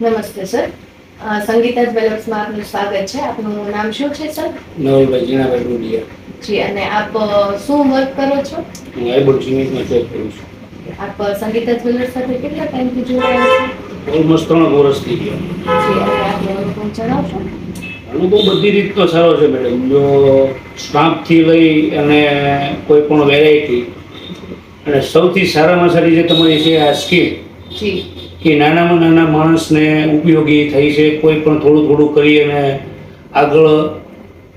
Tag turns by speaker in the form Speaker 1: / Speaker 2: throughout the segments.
Speaker 1: નમસ્તે સર. સંગીતા જ્વેલર્સમાં આપનું સ્વાગત છે. આપનું નામ શું છે સર?
Speaker 2: નવલભાઈ જીણાભાઈ ડુડિયા.
Speaker 1: જી અને આપ શું વર્ક કરો છો?
Speaker 2: હું આઈબોલ સિમેન્ટમાં જોબ કરું છું.
Speaker 1: આપ સંગીતા જ્વેલર્સ સાથે કેટલા ટાઈમથી જોડાયા
Speaker 2: ઓલમોસ્ટ ત્રણ વર્ષ થઈ ગયા
Speaker 1: છો જી અને આપનો અનુભવ જણાવશો?
Speaker 2: અનુભવ બધી રીતનો સારો છે મેડમ. જો સ્ટામ્પથી લઈ અને કોઈ પણ વેરાયટી અને સૌથી સારામાં સારી જે તમારી છે આ સ્કીમ કે નાનામાં નાના માણસને ઉપયોગી થઈ છે કોઈ પણ થોડું થોડું કરી અને આગળ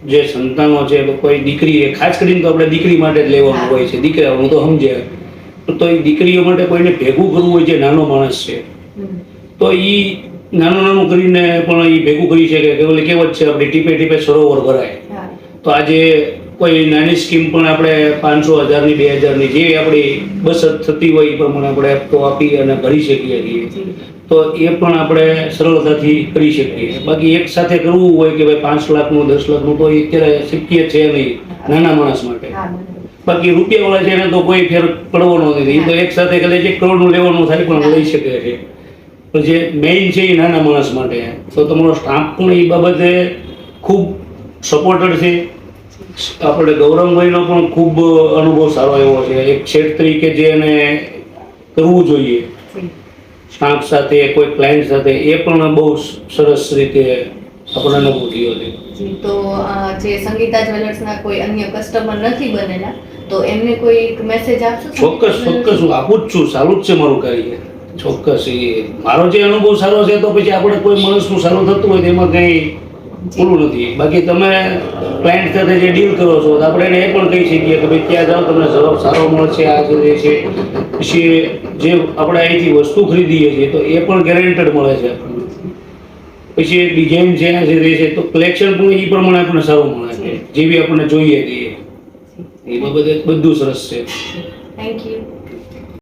Speaker 2: જે સંતાનો છે કોઈ દીકરી એ ખાસ કરીને તો આપણે દીકરી માટે જ લેવાનું હોય છે. દીકરાઓનું તો સમજે તો એ દીકરીઓ માટે કોઈને ભેગું કરવું હોય છે નાનો માણસ છે. તો એ નાનું નાનું કરીને પણ એ ભેગું કરી શકે. કે ઓલી કહેવત છે આપણે ટીપે ટીપે સરોવર ભરાય. તો આજે કોઈ નાની સ્કીમ પણ આપણે પાંચસો હજારની બે હજારની જે આપણી બચત થતી હોય એ પ્રમાણે આપણે હપ્તો આપી અને ભરી શકીએ છીએ. તો એ પણ આપણે સરળતાથી કરી શકીએ બાકી એક સાથે કરવું હોય કે ભાઈ પાંચ લાખનું દસ લાખનું તો અત્યારે શક્ય છે નહીં નાના માણસ માટે. બાકી રૂપિયાવાળા છે એને તો કોઈ ફેર પડવાનો નથી. તો એક સાથે કદાચ એક કરોડનું લેવાનું થાય પણ લઈ શકે છે. પણ જે મેઇન છે એ નાના માણસ માટે. તો તમારો સ્ટાફ પણ એ બાબતે ખૂબ સપોર્ટેડ છે. આપણે ગૌરવભાઈનો પણ ખૂબ અનુભવ સારો એવો છે. એક શેઠ તરીકે જે એને કરવું જોઈએ. સ્ટાફ સાથે કોઈ ક્લાયન્ટ સાથે એ પણ બહુ સરસ રીતે આપણને અનુભવ થયો છે.
Speaker 1: તો જે સંગીતા જ્વેલર્સના કોઈ અન્ય કસ્ટમર નથી બનેલા તો એમને કોઈ મેસેજ આપશો?
Speaker 2: ચોક્કસ ચોક્કસ હું આપું જ છું. સારું જ છે મારું કાર્ય. ચોક્કસ એ મારો જે અનુભવ સારો છે તો પછી આપણે કોઈ માણસનું સારું થતું હોય તેમાં કંઈ ઓલું નથી. બાકી તમે ક્લાયન્ટ સાથે જે ડીલ કરો છો તો આપણે એને એ પણ કહી શકીએ કે ભાઈ ત્યાં જાઓ તમને જવાબ સારો મળશે. આ જે છે પછી જે આપણે અહીંથી વસ્તુ ખરીદીએ છીએ તો એ પણ ગેરેન્ટેડ મળે છે પછી ડિઝાઇન છે આ જે રહે છે તો કલેક્શન પણ એ પ્રમાણે આપણને સારું મળે છે. જેવી આપણને જોઈએ છીએ એ બાબતે બધું સરસ છે.
Speaker 1: Thank you